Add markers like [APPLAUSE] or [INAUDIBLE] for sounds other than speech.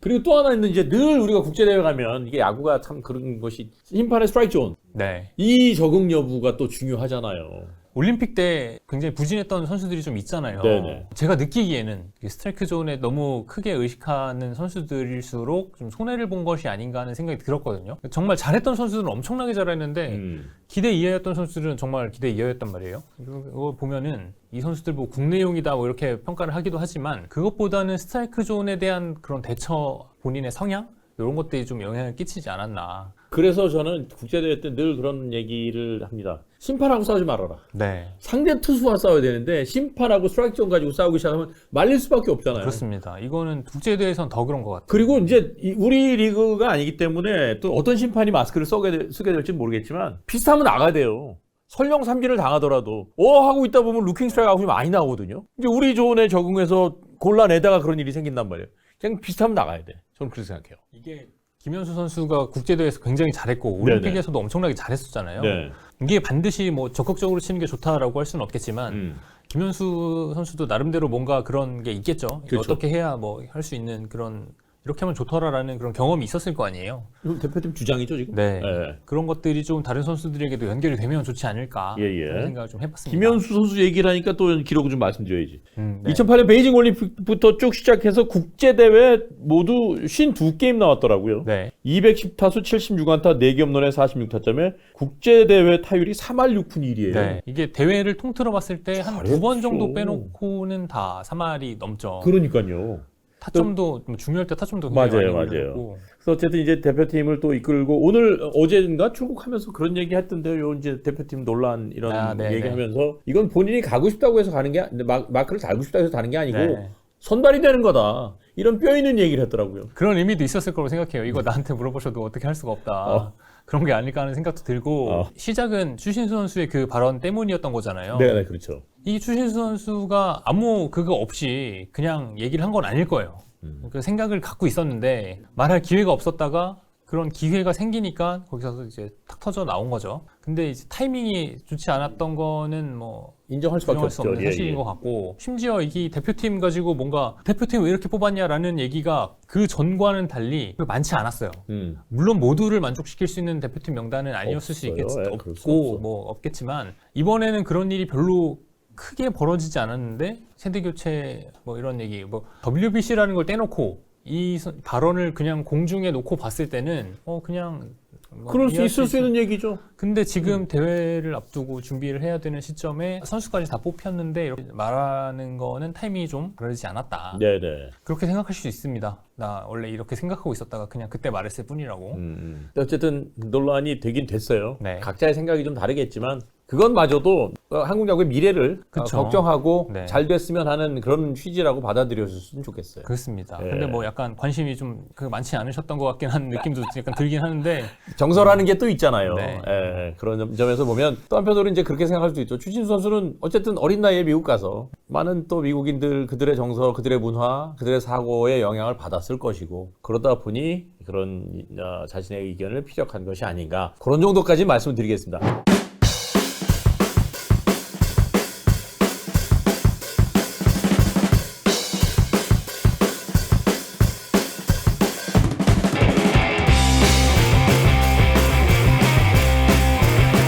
그리고 또 하나 있는 이제 늘 우리가 국제대회 가면 이게 야구가 참 그런 것이 심판의 스트라이크 존. 네. 이 적응 여부가 또 중요하잖아요. 올림픽 때 굉장히 부진했던 선수들이 좀 있잖아요. 네네. 제가 느끼기에는 이 스트라이크 존에 너무 크게 의식하는 선수들일수록 좀 손해를 본 것이 아닌가 하는 생각이 들었거든요. 정말 잘했던 선수들은 엄청나게 잘했는데 음. 기대 이하였던 선수들은 정말 기대 이하였단 말이에요. 이거 보면은 이 선수들 뭐 국내용이다 뭐 이렇게 평가를 하기도 하지만 그것보다는 스트라이크 존에 대한 그런 대처 본인의 성향 이런 것들이 좀 영향을 끼치지 않았나. 그래서 저는 국제대회 때 늘 그런 얘기를 합니다. 심판하고 싸우지 말아라. 네. 상대 투수와 싸워야 되는데 심판하고 스트라이크 존 가지고 싸우기 시작하면 말릴 수밖에 없잖아요. 그렇습니다. 이거는 국제대회에선 더 그런 것 같아요. 그리고 이제 이- 우리 리그가 아니기 때문에 또 어떤 심판이 마스크를 쓰게, 될- 쓰게 될지 모르겠지만 비슷하면 나가야 돼요. 설령 삼진을 당하더라도 어 하고 있다 보면 루킹 스트라이크 아웃이 많이 나오거든요. 이제 우리 존에 적응해서 골라내다가 그런 일이 생긴단 말이에요. 그냥 비슷하면 나가야 돼. 저는 그렇게 생각해요. 이게 김현수 선수가 국제대회에서 굉장히 잘했고 네네. 올림픽에서도 엄청나게 잘했었잖아요. 네. 이게 반드시 뭐 적극적으로 치는 게 좋다라고 할 수는 없겠지만 음. 김현수 선수도 나름대로 뭔가 그런 게 있겠죠. 그렇죠. 어떻게 해야 뭐 할 수 있는 그런 이렇게 하면 좋더라라는 그런 경험이 있었을 거 아니에요. 이거 대표팀 주장이죠 지금. 네. 예. 그런 것들이 좀 다른 선수들에게도 연결이 되면 좋지 않을까 예, 예. 그런 생각을 좀 해봤습니다. 김현수 선수 얘기를 하니까 또 기록을 좀 말씀드려야지. 음, 네. 2008년 베이징 올림픽부터 쭉 시작해서 국제 대회 모두 52게임 나왔더라고요. 네. 210타수 76안타 4개 홈런에 46타점에 국제 대회 타율이 3할 6푼 1이에요. 네. 이게 대회를 통틀어 봤을 때 한 두 번. 정도 빼놓고는 다 3할이 넘죠. 그러니까요. 타점도 뭐 중요할 때 타점도 맞아요, 맞아요. 그래서 어쨌든 이제 대표팀을 또 이끌고 오늘 어제인가 출국하면서 그런 얘기 했던데요. 요 이제 대표팀 논란 이런 아, 네, 얘기하면서 이건 본인이 가고 싶다고 해서 가는 게 아니- 마, 마크를 달고 싶다고 해서 가는 게 아니고 네. 선발이 되는 거다. 이런 뼈 있는 얘기를 했더라고요. 그런 의미도 있었을 거라고 생각해요. 이거 나한테 물어보셔도 어떻게 할 수가 없다. 어. 그런 게 아닐까 하는 생각도 들고 어. 시작은 추신수 선수의 그 발언 때문이었던 거잖아요. 네, 네, 그렇죠. 이 추신수 선수가 아무 그거 없이 그냥 얘기를 한 건 아닐 거예요. 음. 그 생각을 갖고 있었는데 말할 기회가 없었다가 그런 기회가 생기니까 거기서 이제 탁 터져 나온 거죠. 근데 이제 타이밍이 좋지 않았던 거는 뭐 인정할 수밖에 부정할 수 없죠. 없는 예, 사실인 예. 것 같고 심지어 이 대표팀 가지고 뭔가 대표팀 왜 이렇게 뽑았냐라는 얘기가 그 전과는 달리 많지 않았어요. 음. 물론 모두를 만족시킬 수 있는 대표팀 명단은 아니었을 수 없어요. 있겠 예, 수 없고. 뭐 없겠지만 이번에는 그런 일이 별로 크게 벌어지지 않았는데 세대 교체 뭐 이런 얘기 뭐 WBC라는 걸 떼놓고 이 선- 발언을 그냥 공중에 놓고 봤을 때는 어 그냥 뭐 그럴 수 있을 수 있- 있는 얘기죠. 근데 지금 음. 대회를 앞두고 준비를 해야 되는 시점에 선수까지 다 뽑혔는데 이렇게 말하는 거는 타이밍이 좀 그러지 않았다. 네, 네. 그렇게 생각할 수 있습니다. 나 원래 이렇게 생각하고 있었다가 그냥 그때 말했을 뿐이라고. 음. 어쨌든 논란이 되긴 됐어요. 네. 각자의 생각이 좀 다르겠지만 그것마저도 어, 한국 야구의 미래를 어, 그쵸. 걱정하고 네. 잘 됐으면 하는 그런 취지라고 받아들여줬으면 좋겠어요. 그렇습니다. 예. 근데 뭐 약간 관심이 좀그 많지 않으셨던 것 같긴 한 [LAUGHS] 느낌도 약간 들긴 하는데 정서라는 게 또 있잖아요. 네. 예, 그런 점- 점에서 보면 또 한편으로 이제 그렇게 생각할 수도 있죠. 추신수 선수는 어쨌든 어린 나이에 미국 가서 많은 또 미국인들 그들의 정서, 그들의 문화, 그들의 사고에 영향을 받았을 것이고 그러다 보니 그런 어, 자신의 의견을 피력한 것이 아닌가 그런 정도까지 말씀드리겠습니다.